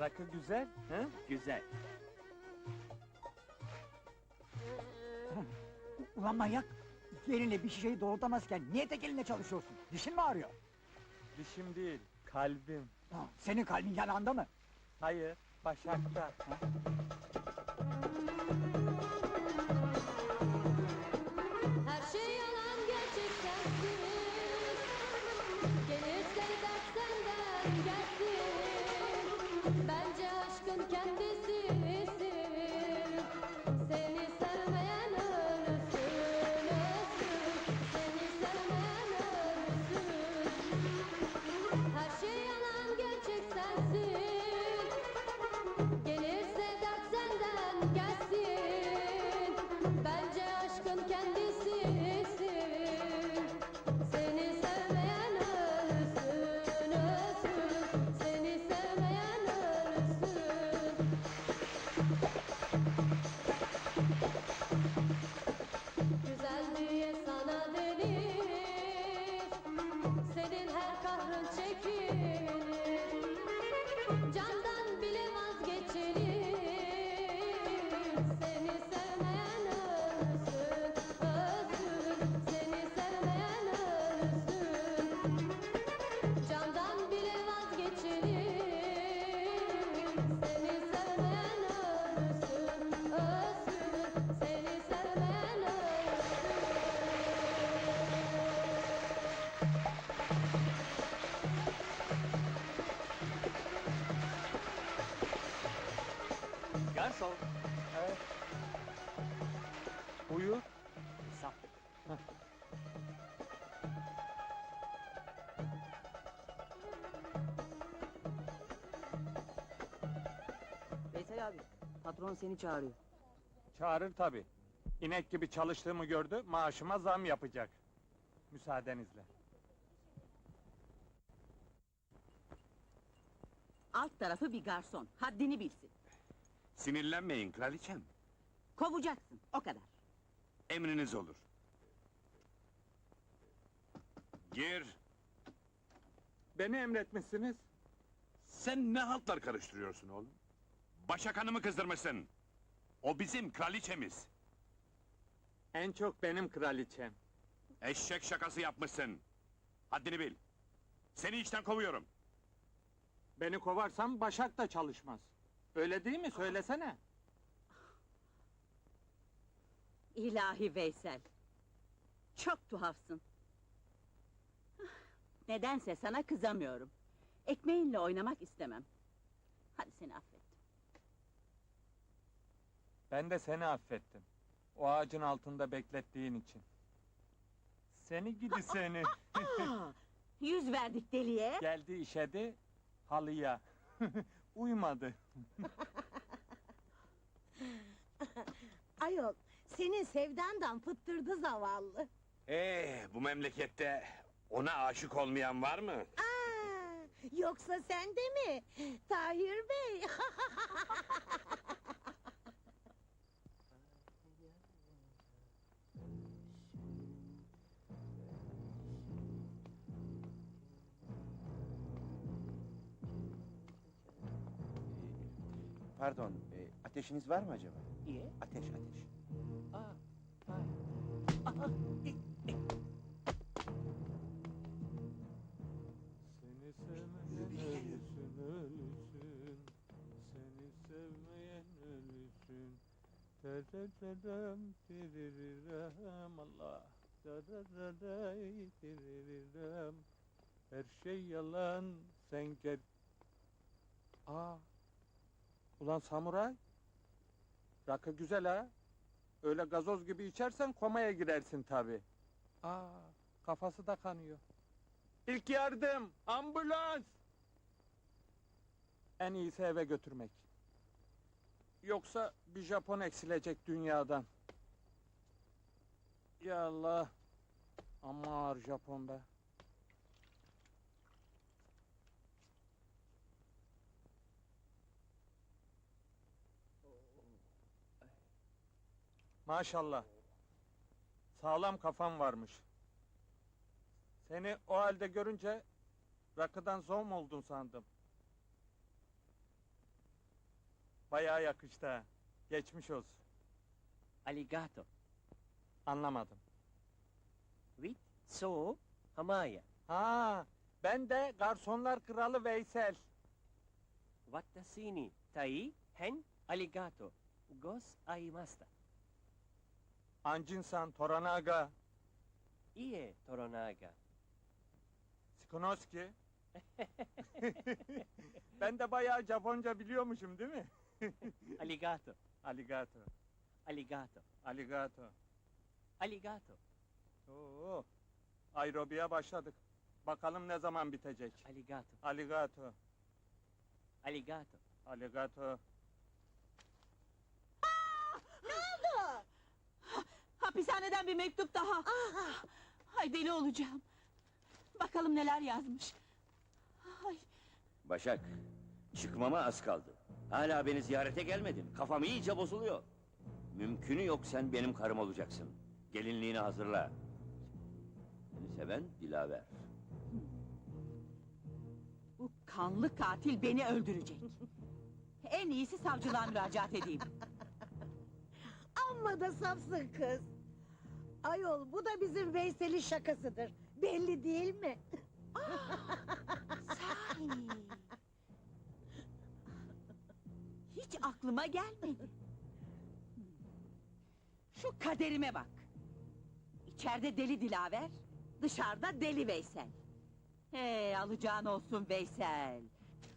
Rakı güzel, hı? Güzel. Ulan manyak! İki elinle bir şişeyi doğrultamazken niye tek elinle çalışıyorsun? Dişin mi ağrıyor? Dişim değil, kalbim. Ha, senin kalbin yanağında mı? Hayır, başakta. Her Garson. Evet. Buyur. Saf. Veysel abi, patron seni çağırıyor. Çağırır tabi. İnek gibi çalıştığımı gördü, maaşıma zam yapacak. Müsaadenizle. Alt tarafı bir garson. Haddini bilsin. Sinirlenmeyin kraliçem. Kovacaksın. O kadar. Emriniz olur. Gir. Beni emretmişsiniz. Sen ne haltlar karıştırıyorsun oğlum? Başak Hanım'ı kızdırmışsın. O bizim kraliçemiz. En çok benim kraliçem. Eşek şakası yapmışsın. Haddini bil. Seni işten kovuyorum. Beni kovarsam Başak da çalışmaz. Öyle değil mi? Söylesene. İlahi Veysel. Çok tuhafsın. Nedense sana kızamıyorum. Ekmeğinle oynamak istemem. Hadi seni affettim. Ben de seni affettim. O ağacın altında beklettiğin için. Seni gidi seni. Aa, yüz verdik deliye. Geldi işedi halıya. Uymadı. Ayol, senin sevdandan fıttırdı zavallı. Ee, bu memlekette ona aşık olmayan var mı? Aa, yoksa sen de mi? Tahir Bey. Pardon, e, ateşiniz var mı acaba? Niye? Ateş, ateş. Seni sevmeyen ölsün ölsün. Seni sevmeyen ölsün. Tererem tiririrem Allah. Tererey tiririrem. Her şey yalan sen gel. Aa. Ulan samuray. Rakı güzel ha. Öyle gazoz gibi içersen komaya girersin tabi. Aa, kafası da kanıyor. İlk yardım, ambulans. En iyisi eve götürmek. Yoksa bir Japon eksilecek dünyadan. Ya Allah. Amma ağır Japon be. Maşallah. Sağlam kafan varmış. Seni o halde görünce rakıdan zom oldun sandım. Bayağı yakıştı ha. Geçmiş olsun. Aligato. Anlamadım. With so hamaya. Ha, ben de garsonlar kralı Veysel. Watashi ni tai hen aligato. Gos aimasta. Anjinsan Toranaga, Ie toronaga. Skonoski. ben de bayağı Japonca biliyormuşum değil mi? Aligato. Aligato, Aligato. aligato. Aligato. Oo, aerobiye başladık. Bakalım ne zaman bitecek. Aligato. Aligato, Aligato. aligato. Hapishaneden bir mektup daha. Ay deli olacağım. Bakalım neler yazmış. Ay, Başak, çıkmama az kaldı. Hala beni ziyarete gelmedin. Kafam iyice bozuluyor. Mümkünü yok sen benim karım olacaksın. Gelinliğini hazırla. Seni seven Dilaver. bu kanlı katil beni öldürecek. En iyisi savcılığa müracaat edeyim. Amma da safsın kız. Ayol bu da bizim Veysel'in şakasıdır. Belli değil mi? Sahi. Hiç aklıma gelmedi. Şu kaderime bak. İçeride deli Dilaver, dışarıda deli Veysel. Hey alacağın olsun Veysel.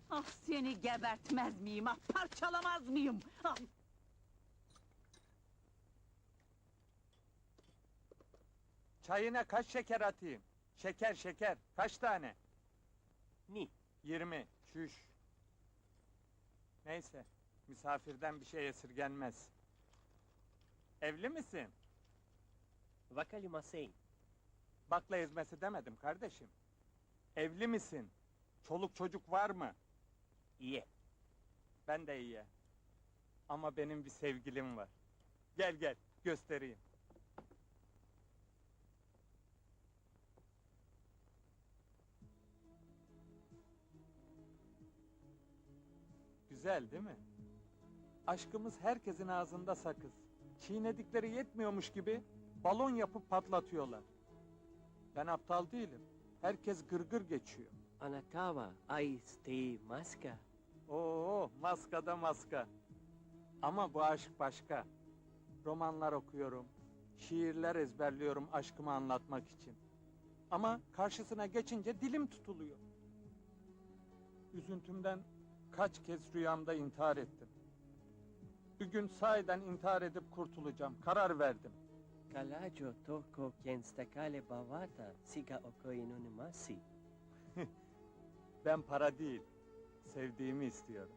Ah seni gebertmez miyim, ah parçalamaz mıyım? Ah, Çayına kaç şeker atayım? Şeker şeker, kaç tane? Ni. Yirmi, şüş. Neyse, misafirden bir şey esirgenmez. Evli misin? Wakalimasen. Bakla ezmesi demedim kardeşim. Evli misin? Çoluk çocuk var mı? Ie. Ben de iyi. Ama benim bir sevgilim var. Gel gel, göstereyim. Güzel değil mi? Aşkımız herkesin ağzında sakız. Çiğnedikleri yetmiyormuş gibi balon yapıp patlatıyorlar. Ben aptal değilim. Herkes gırgır geçiyor. Anatawa ai stay maska. Oo, maskada maska. Ama bu aşk başka. Romanlar okuyorum, şiirler ezberliyorum aşkımı anlatmak için. Ama karşısına geçince dilim tutuluyor. Üzüntümden kaç kez rüyamda intihar ettim. Bir gün sahiden intihar edip kurtulacağım. Karar verdim. Kalajo toko kenstakale bavata siga okoinunimasi. Ben para değil, sevdiğimi istiyorum.